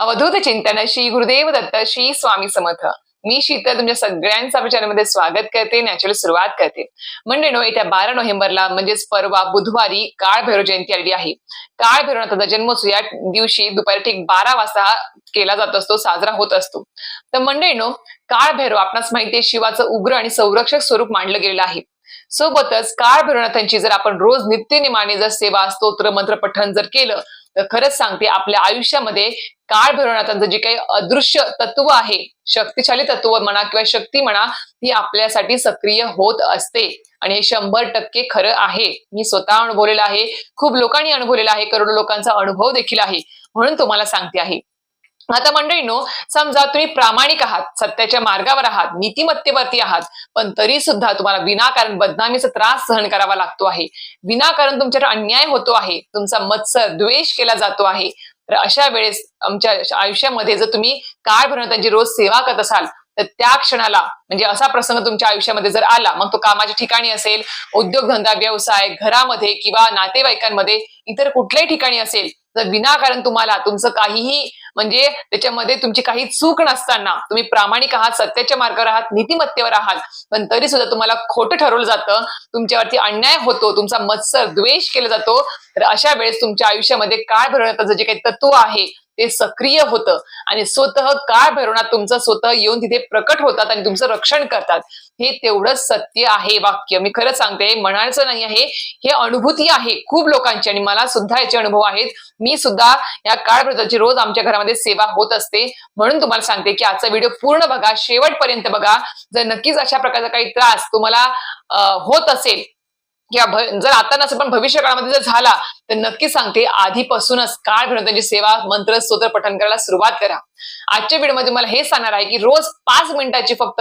अवधूत चिंतन श्री गुरुदेव दत्त श्री स्वामी समर्थ. मी शीतल तुमच्या सगळ्यांचा विचारांमध्ये स्वागत करते नॅचरल सुरुवात करते. म्हणजे नो येत्या बारा नोव्हेंबरला म्हणजेच परवा बुधवारी काळ भैरव जयंती आलेली आहे. काळ भैरवनाथाचा जन्मोत्सव या दिवशी दुपारी ठीक बारा वाजता केला जात असतो साजरा होत असतो. तर मंडळीनो काळ भैरव आपणास माहिती आहे शिवाचं उग्र आणि संरक्षक स्वरूप मांडलं गेलेलं आहे. सोबतच काळ भैरवनाथांची जर आपण रोज नित्यनिमाने जर सेवा स्तोत्र मंत्र पठण जर केलं तर खरंच सांगते आपल्या आयुष्यामध्ये काळ भैरवनाथांचं जे काही अदृश्य तत्व आहे शक्तिशाली तत्व म्हणा किंवा शक्ती म्हणा ती आपल्यासाठी सक्रिय होत असते. आणि हे शंभर टक्के खरं आहे. मी स्वतः अनुभवलेलं आहे. खूप लोकांनी अनुभवलेलं आहे. करोडो लोकांचा अनुभव देखील आहे. म्हणून तुम्हाला सांगते आहे. आता मंडळीनो समजा तुम्ही प्रामाणिक आहात सत्याच्या मार्गावर आहात नीतिमत्तेवरती आहात पण तरी सुद्धा तुम्हाला विनाकारण बदनामीचा त्रास सहन करावा लागतो आहे. विनाकारण तुमच्यावर अन्याय होतो आहे तुमचा मत्सर द्वेष केला जातो आहे. तर अशा वेळेस आमच्या आयुष्यामध्ये जर तुम्ही काळ भरवतांची रोज सेवा करत असाल तर त्या क्षणाला म्हणजे असा प्रसंग तुमच्या आयुष्यामध्ये जर आला मग तो कामाच्या ठिकाणी असेल उद्योगधंदा व्यवसाय घरामध्ये किंवा नातेवाईकांमध्ये इतर कुठल्याही ठिकाणी असेल तर विनाकारण तुम्हाला तुमचं काहीही म्हणजे त्याच्यामध्ये तुमची काही चूक नसताना तुम्ही प्रामाणिक आहात सत्याच्या मार्गावर आहात नीतिमत्तेवर आहात पण तरी सुद्धा तुम्हाला खोटं ठरवलं जातं तुमच्यावरती अन्याय होतो तुमचा मत्सर द्वेष केला जातो तर अशा वेळेस तुमच्या आयुष्यामध्ये काय भरवण्याचं जे काही तत्व आहे ते सक्रिय होतं. आणि स्वतः काळ भैरवणात तुमचं स्वतः येऊन तिथे प्रकट होतात आणि तुमचं रक्षण करतात. हे तेवढंच सत्य आहे वाक्य. मी खरंच सांगते म्हणायचं नाही आहे. हे अनुभूती आहे खूप लोकांची आणि मला सुद्धा याचे अनुभव आहेत. मी सुद्धा या काळ भैरवताची रोज आमच्या घरामध्ये सेवा होत असते. म्हणून तुम्हाला सांगते की आजचा व्हिडिओ पूर्ण बघा. शेवटपर्यंत बघा. जर नक्कीच अशा प्रकारचा काही त्रास तुम्हाला होत असेल किंवा जर आता नसेल पण भविष्य काळामध्ये जर झाला तर नक्कीच सांगते आधीपासूनच काळ त्यांची सेवा मंत्र स्तोत्र पठण करायला सुरुवात करा. आजच्या व्हिडिओमध्ये मला हे सांगणार आहे की रोज पाच मिनिटाची फक्त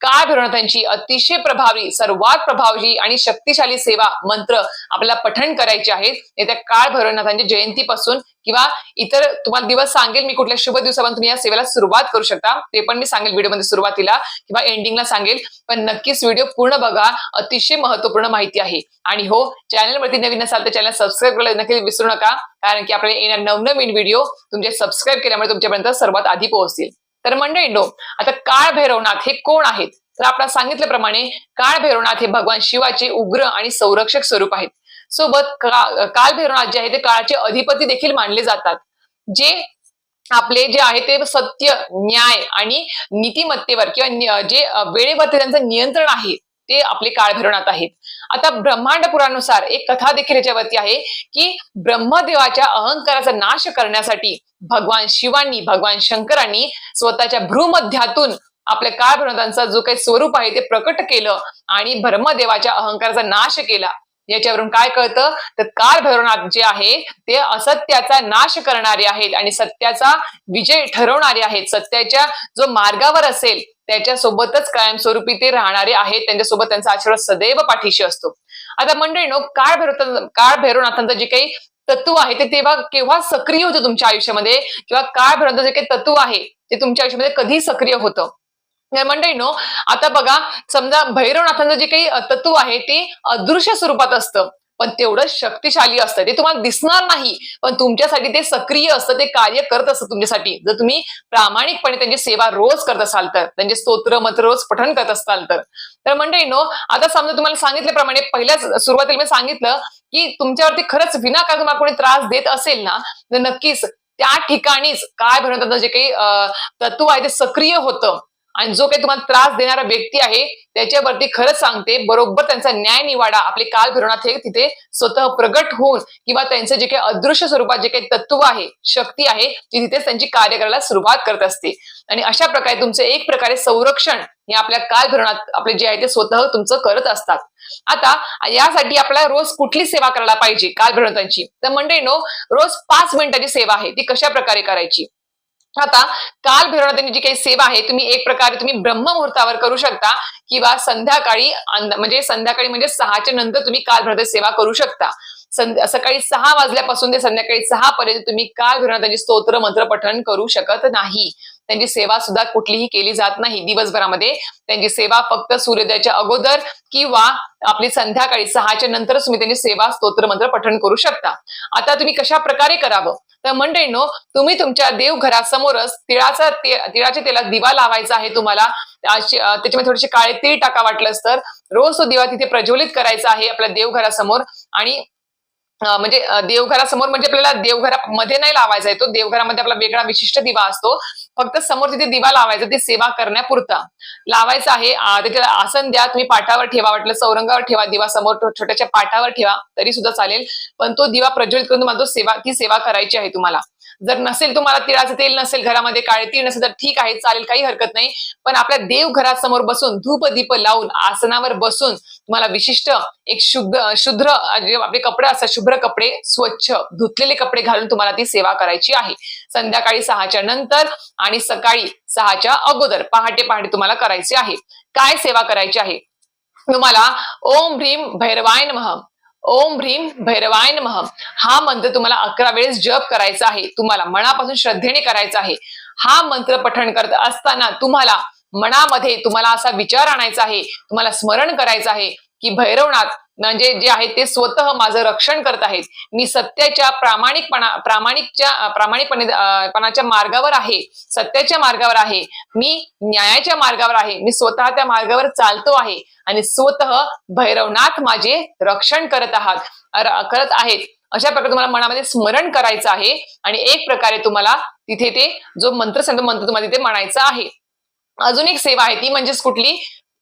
काळ भैरवनाथांची अतिशय प्रभावी सर्वात प्रभावी आणि शक्तिशाली सेवा मंत्र आपल्याला पठण करायचे आहेत. येत्या काळ भैरवनाथांच्या म्हणजे जयंतीपासून किंवा इतर तुम्हाला दिवस सांगेल मी कुठल्या शुभ दिवसापासून तुम्ही या सेवेला सुरुवात करू शकता. ते पण मी सांगेल व्हिडिओमध्ये सुरुवातीला किंवा एंडिंगला सांगेल. पण नक्कीच व्हिडिओ पूर्ण बघा. अतिशय महत्त्वपूर्ण माहिती आहे. आणि हो चॅनलवरती नवीन असाल तर चॅनल सबस्क्राईब करायला नक्की विसरू नका. कारण की आपल्याला येणार नवनवीन व्हिडिओ तुमचे सबस्क्राईब केल्यामुळे तुमच्यापर्यंत सर्वात आधी पोहोचतील. तर मंडळींनो आता काळ भैरवनाथ हे कोण आहेत? तर आपण सांगितल्याप्रमाणे काळ भैरवनाथ हे भगवान शिवाचे उग्र आणि संरक्षक स्वरूप आहेत. सोबत काल भैरवनाथ जे आहे ते काळाचे अधिपती देखील मानले जातात. जे आपले जे आहे ते सत्य न्याय आणि नीतिमत्तेवर किंवा जे वेळेवरती त्यांचं नियंत्रण आहे ते आपले काळ आहेत. आता ब्रह्मांड पुरानुसार एक कथा देखील याच्यावरती आहे की ब्रह्मदेवाच्या अहंकाराचा नाश करण्यासाठी भगवान शिवांनी भगवान शंकरांनी स्वतःच्या भ्रूमध्यातून आपल्या काळ जो काही स्वरूप आहे ते प्रकट केलं आणि ब्रह्मदेवाच्या अहंकाराचा नाश केला. याच्यावरून काय कळतं? तर काळ भैरवनाथ जे आहे ते असत्याचा नाश करणारे आहेत आणि सत्याचा विजय ठरवणारे आहेत. सत्याच्या जो मार्गावर असेल त्याच्यासोबतच कायमस्वरूपी ते राहणारे आहेत. त्यांच्यासोबत त्यांचा आशीर्वाद सदैव पाठीशी असतो. आता मंडळीनो काळ भैरव काळ भैरवनाथांचं जे काही तत्व आहे ते तेव्हा केव्हा सक्रिय होतं तुमच्या आयुष्यामध्ये? किंवा काळ भैरवनाथांचं जे काही तत्व आहे ते तुमच्या आयुष्यामध्ये कधी सक्रिय होतं? मंडळीनो आता बघा समजा भैरवनाथांचं जे काही तत्व आहे ते अदृश्य स्वरूपात असतं. पण तेवढं शक्तिशाली असतं. ते तुम्हाला दिसणार नाही पण तुमच्यासाठी ते सक्रिय असतं ते कार्य करत असतं तुमच्यासाठी. जर तुम्ही प्रामाणिकपणे त्यांची सेवा रोज करत असाल तर त्यांचे स्तोत्र मंत्र रोज पठण करत असाल तर. तर मंडळीनो आता समजा तुम्हाला सांगितल्याप्रमाणे पहिल्याच सुरुवातीला मी सांगितलं की तुमच्यावरती खरंच विनाकारण तुम्हाला कोणी त्रास देत असेल ना तर नक्कीच त्या ठिकाणीच काय म्हणतात जे काही तत्व आहे ते सक्रिय होतं. आणि जो काही तुम्हाला त्रास देणारा व्यक्ती आहे त्याच्यावरती खरंच सांगते बरोबर त्यांचा न्याय निवाडा आपले काल भैरवनाथ हे तिथे स्वतः प्रगट होऊन किंवा त्यांचं जे काही अदृश्य स्वरूपात जे काही तत्व आहे शक्ती आहे ती तिथेच त्यांची कार्य करायला सुरुवात करत असते. आणि अशा प्रकारे तुमचं एक प्रकारे संरक्षण हे आपल्या काल भिरवणात आपले जे आहे ते स्वतः तुमचं करत असतात. आता यासाठी आपल्याला रोज कुठली सेवा करायला पाहिजे काल भैरवनाथांची तर मंडळी नो रोज पाच मिनिटाची सेवा आहे ती कशा प्रकारे करायची? आता काल भैरवनाथांची जी काही सेवा आहे तुम्ही एक प्रकारे तुम्ही ब्रह्ममुहूर्तावर करू शकता किंवा संध्याकाळी म्हणजे संध्याकाळी म्हणजे सहाच्या नंतर तुम्ही काल भैरवनाथ सेवा करू शकता. सकाळी सहा वाजल्यापासून ते संध्याकाळी सहा पर्यंत तुम्ही काल त्यांची स्तोत्र मंत्र पठण करू शकत नाही. त्यांची सेवा सुद्धा कुठलीही केली जात नाही. दिवसभरामध्ये त्यांची सेवा फक्त सूर्योदयाच्या अगोदर किंवा आपली संध्याकाळी सहाच्या नंतरच तुम्ही त्यांची सेवा स्तोत्र मंत्र पठण करू शकता. आता तुम्ही कशा प्रकारे करावं? तर मंडळींनो तुम्ही तुमच्या देवघरासमोरच तिळाचा ते- तिळाच्या तेलात दिवा लावायचा आहे तुम्हाला. त्याच्यामध्ये थोडेसे काळे तीळ टाका वाटलंच तर. रोज तो दिवा तिथे प्रज्वलित करायचा आहे आपल्या देवघरासमोर. आणि म्हणजे देवघरासमोर म्हणजे आपल्याला देवघरामध्ये नाही लावायचा आहे तो. देवघरामध्ये आपला वेगळा विशिष्ट दिवा असतो. फक्त समोर तिथे दिवा लावायचा ते सेवा करण्यापुरता. लावायचा आहे त्याच्या आसन द्या तुम्ही पाठावर ठेवा वाटलं चौरंगावर ठेवा दिवा समोर छोट्याच्या पाठावर ठेवा तरी सुद्धा चालेल. पण तो दिवा प्रज्वलित करून तुम्हाला तो सेवा ती सेवा करायची आहे तुम्हाला. जर नसेल तुम्हाला तिळाचं तेल नसेल घरामध्ये काळे तीळ नसेल तर ठीक आहे चालेल काही हरकत नाही. पण आपल्या देवघरासमोर बसून धूप दीप लावून आसनावर बसून तुम्हाला विशिष्ट एक शुद्ध शुद्र आपले कपडे असतात शुभ्र कपडे स्वच्छ धुतलेले कपडे घालून तुम्हाला ती सेवा करायची आहे. संध्याकाळी सहाच्या नंतर आणि सकाळी सहाच्या अगोदर पहाटे पहाटे तुम्हाला करायचे आहे. काय सेवा करायची आहे? तुम्हाला ओम भ्रीम भैरवाय नमः. ओम भ्रीम भैरवाय नमः. हा मंत्र तुम्हाला अकरा वेळेस जप करायचा आहे. तुम्हाला मनापासून श्रद्धेने करायचा आहे. हा मंत्र पठण करत असताना तुम्हाला मनामध्ये तुम्हाला असा विचार आणायचा आहे तुम्हाला स्मरण करायचं आहे की भैरवनाथ म्हणजे जे आहे ते स्वतः माझं रक्षण करत आहेत. मी सत्याच्या प्रामाणिकपणा प्रामाणिकच्या प्रामाणिकपणे पणाच्या मार्गावर आहे सत्याच्या मार्गावर आहे. मी न्यायाच्या मार्गावर आहे मी स्वतः त्या मार्गावर चालतो आहे आणि स्वतः भैरवनाथ माझे रक्षण करत आहात करत आहेत. अशा प्रकारे तुम्हाला मनामध्ये स्मरण करायचं आहे आणि एक प्रकारे तुम्हाला तिथे ते जो मंत्र सांगतो मंत्र तुम्हाला तिथे म्हणायचा आहे. अजून एक सेवा आहे ती म्हणजेच कुठली?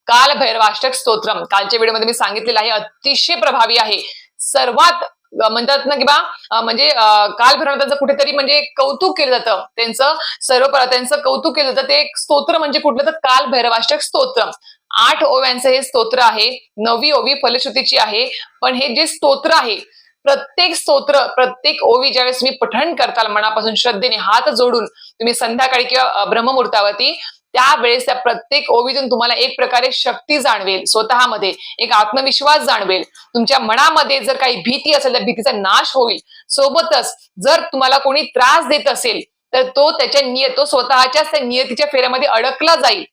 काल भैरवाष्टक स्तोत्रम. कालच्या व्हिडिओमध्ये मी सांगितलेलं आहे अतिशय प्रभावी आहे. सर्वात म्हणतात ना किंवा म्हणजे काल भैरवनाथाचं कुठेतरी म्हणजे कौतुक केलं जातं. त्यांचं सर्व त्यांचं कौतुक केलं जातं. ते एक स्तोत्र म्हणजे कुठलं तर काल भैरवाष्टक स्तोत्र आठ ओव्यांचं हे स्तोत्र आहे. नवी ओवी फलश्रुतीची आहे. पण हे जे स्तोत्र आहे प्रत्येक स्तोत्र प्रत्येक ओवी ज्यावेळेस तुम्ही पठण करताल मनापासून श्रद्धेने हात जोडून तुम्ही संध्याकाळी किंवा ब्रह्ममुहूर्तावरती त्यावेळेस त्या प्रत्येक ओवीतून तुम्हाला एक प्रकारे शक्ती जाणवेल स्वतःमध्ये एक आत्मविश्वास जाणवेल. तुमच्या मनामध्ये जर काही भीती असेल तर भीतीचा नाश होईल. सोबतच जर तुम्हाला कोणी त्रास देत असेल तर तो त्याच्या नियत तो स्वतःच्याच त्या नियतीच्या फेऱ्यामध्ये अडकला जाईल.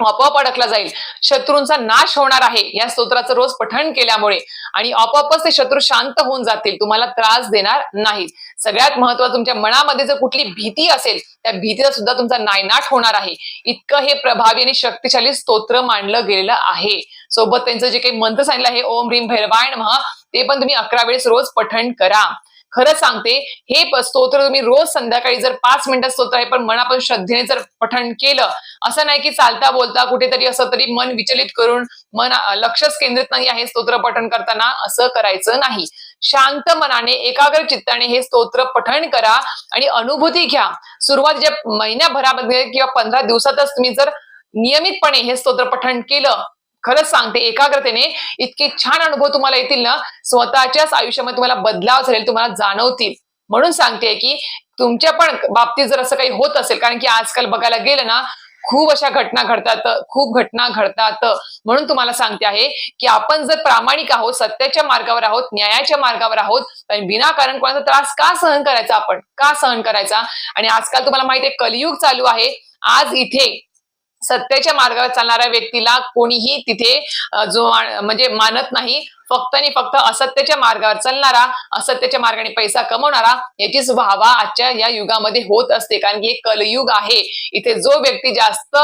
आपोआप अडकला जाईल. शत्रूंचा नाश होणार आहे या स्तोत्राचं रोज पठण केल्यामुळे. आणि आपोआपच ते शत्रू शांत होऊन जातील. तुम्हाला त्रास देणार नाहीत. सगळ्यात महत्वाचं तुमच्या मनामध्ये जर कुठली भीती असेल त्या भीतीचा सुद्धा तुमचा नायनाट होणार आहे. इतकं हे प्रभावी आणि शक्तिशाली स्तोत्र मांडलं गेलेलं आहे. सोबत त्यांचं जे काही मंत्र सांगितलं आहे ओम ह्रीम भैरवाय महा ते पण तुम्ही अकरा वेळेस रोज पठण करा. खरं सांगते हे स्तोत्र तुम्ही रोज संध्याकाळी जर पाच मिनिटं स्तोत्र आहे पण मनापासून श्रद्धेने जर पठण केलं असं नाही की चालता बोलता कुठेतरी असं तरी मन विचलित करून मन लक्षच केंद्रित नाही आहे स्तोत्र पठण करताना असं करायचं नाही. शांत मनाने एकाग्र चित्ताने हे स्तोत्र पठण करा आणि अनुभूती घ्या. सुरुवातीच्या महिन्याभरामध्ये किंवा पंधरा दिवसातच तुम्ही जर नियमितपणे हे स्तोत्र पठण केलं खरंच सांगते एकाग्रतेने इतके छान अनुभव तुम्हाला येतील ना स्वतःच्याच आयुष्यामध्ये तुम्हाला बदलाव झालेले तुम्हाला जाणवतील. म्हणून सांगते की तुमच्या पण बाबतीत जर असं काही होत असेल कारण की आजकाल बघायला गेलं ना खूप अशा घटना घडतात खूप घटना घडतात. म्हणून तुम्हाला सांगते आहे की आपण जर प्रामाणिक आहोत सत्याच्या मार्गावर आहोत न्यायाच्या मार्गावर आहोत तर विनाकारण कोणाचा त्रास का सहन करायचा आपण? का सहन करायचा? आणि आजकाल तुम्हाला माहिती आहे कलियुग चालू आहे. आज इथे सत्याच्या मार्गावर चालणाऱ्या व्यक्तीला कोणीही तिथे जो म्हणजे मानत नाही. फक्त आणि फक्त असत्याच्या मार्गावर चालणारा असत्याच्या मार्गाने पैसा कमवणारा याचीच व्हावा आजच्या या युगामध्ये होत असते. कारण की हे कलयुग आहे. इथे जो व्यक्ती जास्त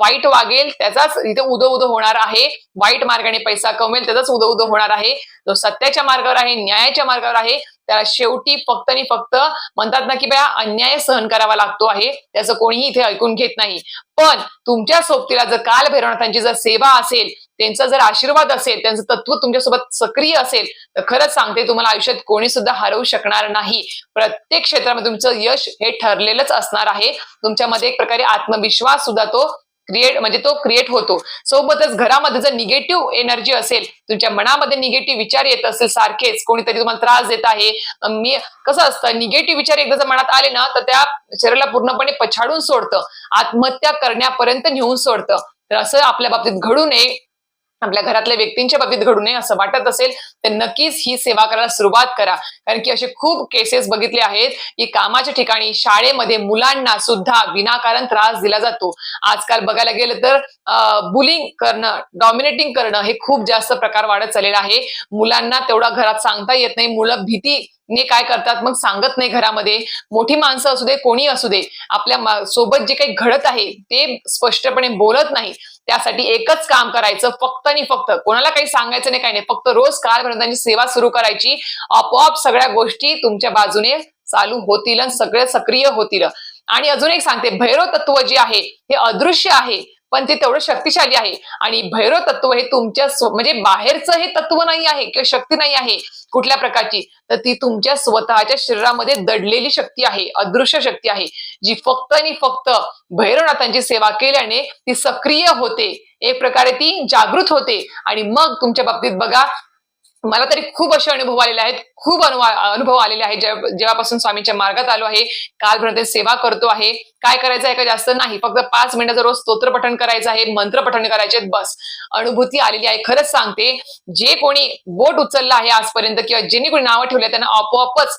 वाईट वागेल त्याचाच इथे उदो उदो होणार आहे. वाईट मार्गाने पैसा कमवेल त्याचाच उदो उदो होणार आहे. जो सत्याच्या मार्गावर आहे न्यायाच्या मार्गावर आहे त्याला शेवटी फक्त आणि फक्त म्हणतात ना की बया अन्याय सहन करावा लागतो आहे. त्याचं कोणीही इथे ऐकून घेत नाही. पण तुमच्या सोबतीला जर काल भैरवनाथांची जर सेवा असेल त्यांचा जर आशीर्वाद असेल त्यांचं तत्व तुमच्यासोबत सक्रिय असेल तर खरंच सांगते तुम्हाला आयुष्यात कोणी सुद्धा हरवू शकणार नाही. प्रत्येक क्षेत्रामध्ये तुमचं यश हे ठरलेलंच असणार आहे. तुमच्यामध्ये एक प्रकारे आत्मविश्वास सुद्धा तो क्रिएट म्हणजे तो क्रिएट होतो. सोबतच घरामध्ये जर निगेटिव्ह एनर्जी असेल तुमच्या मनामध्ये निगेटिव्ह विचार येत असेल सारखेच कोणीतरी तुम्हाला त्रास देत आहे मी कसं असतं निगेटिव्ह विचार एकदा जर मनात आले ना तर त्या शरीराला पूर्णपणे पछाडून सोडतं. आत्महत्या करण्यापर्यंत नेऊन सोडतं. तर असं आपल्या बाबतीत घडू नये. आपल्या घरातल्या व्यक्तींच्या बाबतीत घडू नये असं वाटत असेल तर नक्कीच ही सेवा करायला सुरुवात करा. कारण की असे खूप केसेस बघितले आहेत की कामाच्या ठिकाणी शाळेमध्ये मुलांना सुद्धा विनाकारण त्रास दिला जातो. आजकाल बघायला गेलं तर बुलिंग करणं डॉमिनेटिंग करणं हे खूप जास्त प्रकार वाढत चाललेला आहे. मुलांना तेवढा घरात सांगता येत नाही. मुलं भीती ने काय करतात? मग सांगत नाही घरामध्ये. मोठी माणसं असू दे कोणी असू दे आपल्यासोबत जे काही घडत आहे ते स्पष्टपणे बोलत नाही. त्यासाठी एकच काम करायचं फक्त आणि फक्त कोणाला काही सांगायचं नाही काही नाही फक्त रोज काळभैरवनाथांची सेवा सुरू करायची. आपोआप सगळ्या गोष्टी तुमच्या बाजूने चालू होतील आणि सगळे सक्रिय होतील. आणि अजून एक सांगते भैरव तत्व जे आहे हे अदृश्य आहे. पण ते तेवढं शक्तिशाली आहे. आणि भैरव तत्व हे तुमच्या म्हणजे बाहेरचं हे तत्व नाही आहे किंवा शक्ती नाही आहे कुठल्या प्रकारची तर ती तुमच्या स्वतःच्या शरीरामध्ये दडलेली शक्ती आहे अदृश्य शक्ती आहे. जी फक्त आणि फक्त भैरवनाथांची सेवा केल्याने ती सक्रिय होते. एक प्रकारे ती जागृत होते. आणि मग तुमच्या बाबतीत बघा मला तरी खूप असे अनुभव आलेले आहेत. खूप अनुभव अनुभव आलेले आहेत जेव्हापासून स्वामींच्या मार्गात आलो आहे. काल सेवा करतो आहे. काय करायचं आहे का जास्त नाही. फक्त पाच मिनिटाचं रोज स्तोत्र पठण करायचं आहे. मंत्र पठण करायचे बस. अनुभूती आलेली आहे. खरंच सांगते जे कोणी बोट उचललं आहे आजपर्यंत किंवा ज्यांनी कोणी नावं ठेवले त्यांना आपोआपच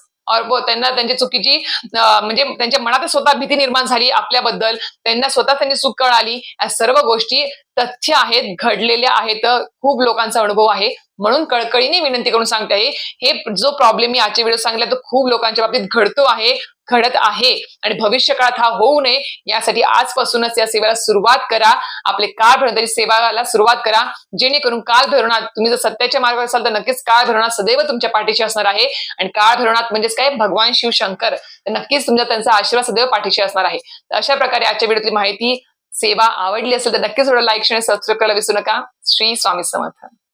त्यांना त्यांची चुकीची म्हणजे त्यांच्या मनात स्वतः भीती निर्माण झाली आपल्याबद्दल. त्यांना स्वतः त्यांची चूक कळाली. या सर्व गोष्टी तथ्य आहेत घडलेल्या आहेत खूप लोकांचा अनुभव आहे. म्हणून कळकळीने विनंती करून सांगते आहे हे जो प्रॉब्लेम मी आजच्या व्हिडिओ सांगितला तो खूप लोकांच्या बाबतीत घडतो आहे घडत आहे. आणि भविष्य काळात हा होऊ नये यासाठी आजपासूनच या सेवेला सुरुवात करा. आपले काळ तरी सेवाला सुरुवात करा. जेणेकरून काळ भरणात तुम्ही जर सत्याच्या मार्गावर असाल तर नक्कीच काळ भरणात सदैव तुमच्या पाठीशी असणार आहे. आणि काळ भरणात म्हणजेच काय? भगवान शिव शंकर. तर नक्कीच तुमचा त्यांचा आशीर्वाद सदैव पाठीशी असणार आहे. तर अशा प्रकारे आजच्या व्हिडिओतली माहिती सेवा आवडली असेल तर नक्कीच लाईक शेअर सबस्क्राईब करायला विसरू नका. श्री स्वामी समर्थ.